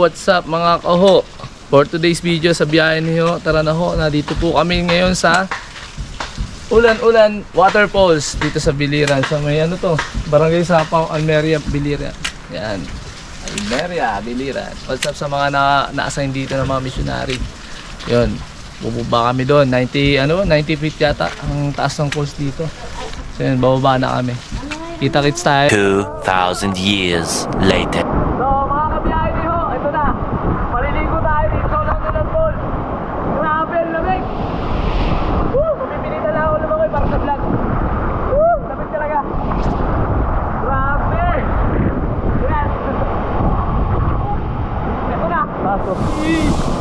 What's up mga kaho? For today's video sa biyahe niyo, tara na ho, nandito po kami ngayon sa Ulan-Ulan Waterfalls dito sa Biliran. Sa may ano to, Barangay Sapaw, Almeria, Biliran. Yan. Almeria, Biliran. What's up sa mga na, na-assign dito ng mga missionary? Yun. Bubaba kami doon. 90, ano, 90 feet yata ang taas ng falls dito. So yun, bababa na kami. Kita-kits tayo. 2,000 years later. So mga kabiyahe niyo, ito na. Maliligo tayo dito sa Ulan-Ulan Falls. Grabe, ang lamig. Woo! Pumipilitan lang ako lumangoy para sa vlog. Woo! Lamig talaga. Grabe! Yes! Ito na.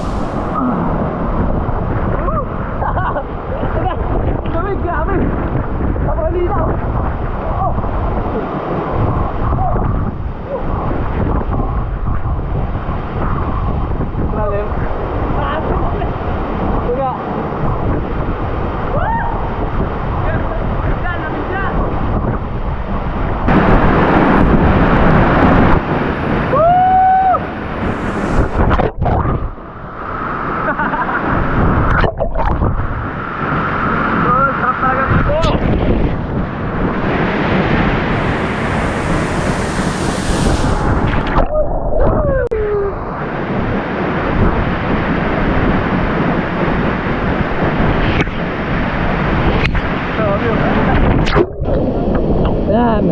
Yan.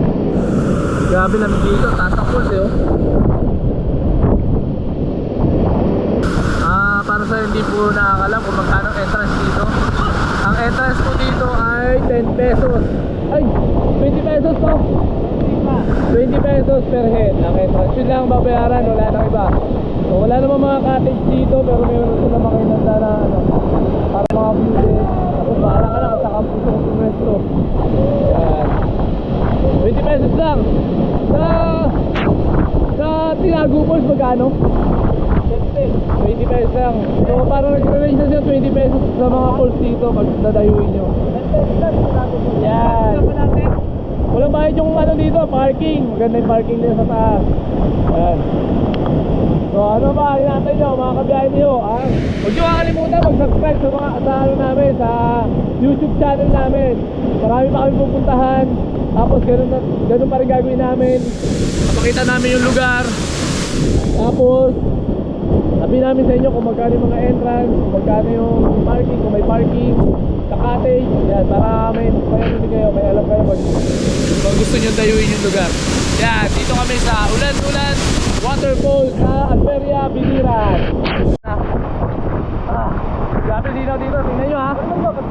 Grabe namin dito. Tatakot eh. oh. Ah, para sa hindi po nakakalam kung magkano entrance dito. Ang entrance po dito ay 10 pesos. Ay, 20 pesos po. 20 pesos per head ang entrance. Yun lang ang babayaran, wala nang iba. So, wala namang mga cottage dito, pero meron sila mga inanda na ano, para mga view din. Tapos bahala ka na kung sa campus o pumwesto. Yan. 20 pesos lang. Sa sa Tinago Falls magkano? 20 pesos lang. So parang nag-range na siya 20 pesos sa mga falls dito pag dadayuin nyo. Yan. Walang bayad yung ano dito, parking. Maganda yung parking din sa taas. Yan. So ano ba, hinatay nyo, mga kabiyahe nyo, ah. Huwag nyo kakalimutan mag-subscribe sa mga, sa ano namin, sa YouTube channel namin. Marami pa kami pupuntahan. Tapos ganun, ganun pa rin gagawin namin. Pakita namin yung lugar. Tapos, sabi namin sa inyo kung magkano yung mga entrance, kung magkano yung parking, kung may parking, sa cottage, yan, para may, ano din kayo, may alam kayo pag, kung gusto nyo dayuin yung lugar. Yan, dito kami sa Ulan-Ulan Waterfall sa Almeria, Biliran. Ah, ah, grabe dinaw dito, tingnan nyo ha. Grabe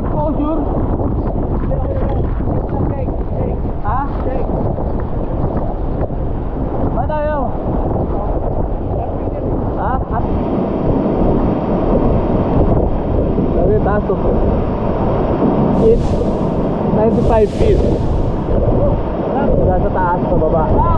Auto exposure. Ha? Ba tayo? Ha? Ha? Sabi taas to. It's 95 feet. Mula sa taas sa baba. Tapos,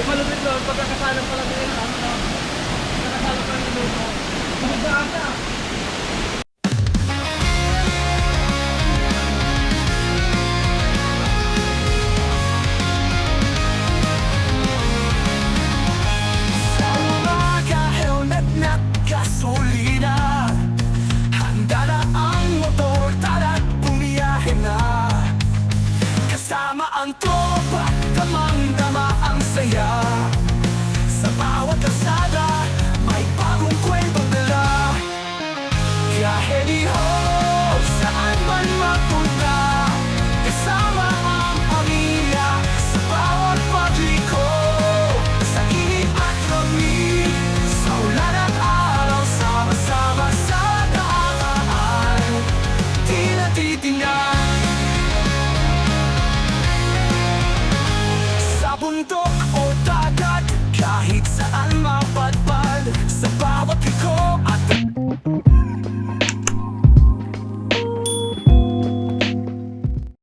Yung malupit doon, pagkakasalang pala din, ano, pagkakasalang pala din doon, magbaan na. Kasama ang tropa, damang-dama ang saya Sa bawat kasada May bagong kwento nila Kahit iho Kahit saan man